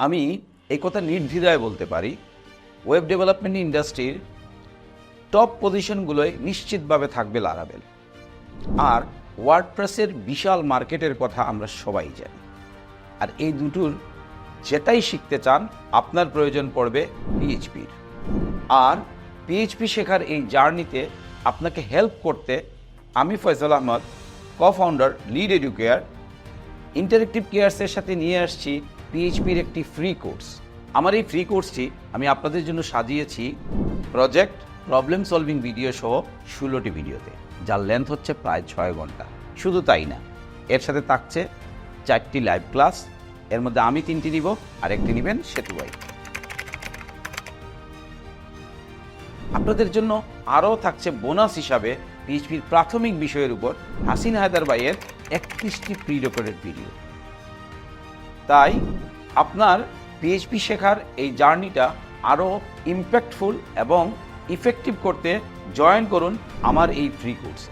আমি এই কথা নির্দ্বিধায় বলতে পারি ওয়েব ডেভেলপমেন্ট ইন্ডাস্ট্রির টপ পজিশনগুলোয় নিশ্চিতভাবে থাকবে লারাবেল আর ওয়ার্ডপ্রেসের বিশাল মার্কেটের কথা আমরা সবাই জানি। আর এই দুটোর যেটাই শিখতে চান, আপনার প্রয়োজন পড়বে পিএইচপির আর পিএইচপি শেখার এই জার্নিতে আপনাকে হেল্প করতে আমি Faisal Ahmad cofounder lead Educare interactive কেয়ার্সের সাথে নিয়ে আসছি পিএইচপির একটি ফ্রি কোর্স আমার এই ফ্রি কোর্সটি আমি আপনাদের জন্য সাজিয়েছি প্রজেক্ট প্রবলেম সলভিং ভিডিও সহ ষোলোটি ভিডিওতে যার লেন্থ হচ্ছে প্রায় ছয় ঘণ্টা। শুধু তাই না, এর সাথে থাকছে চারটি লাইভ ক্লাস এর মধ্যে আমি তিনটি নিব আর একটি নেবেন সেতু ভাই। আপনাদের জন্য আরও থাকছে বোনাস হিসাবে পিএইচপির প্রাথমিক বিষয়ের উপর হাসিন হায়দার ভাইয়ের একত্রিশটি প্রি রেকর্ডেড ভিডিও তাই আপনার পিএইচপি শেখার এই জার্নিটা আরও ইম্প্যাক্টফুল এবং ইফেক্টিভ করতে জয়েন করুন আমার এই ফ্রি কোর্সে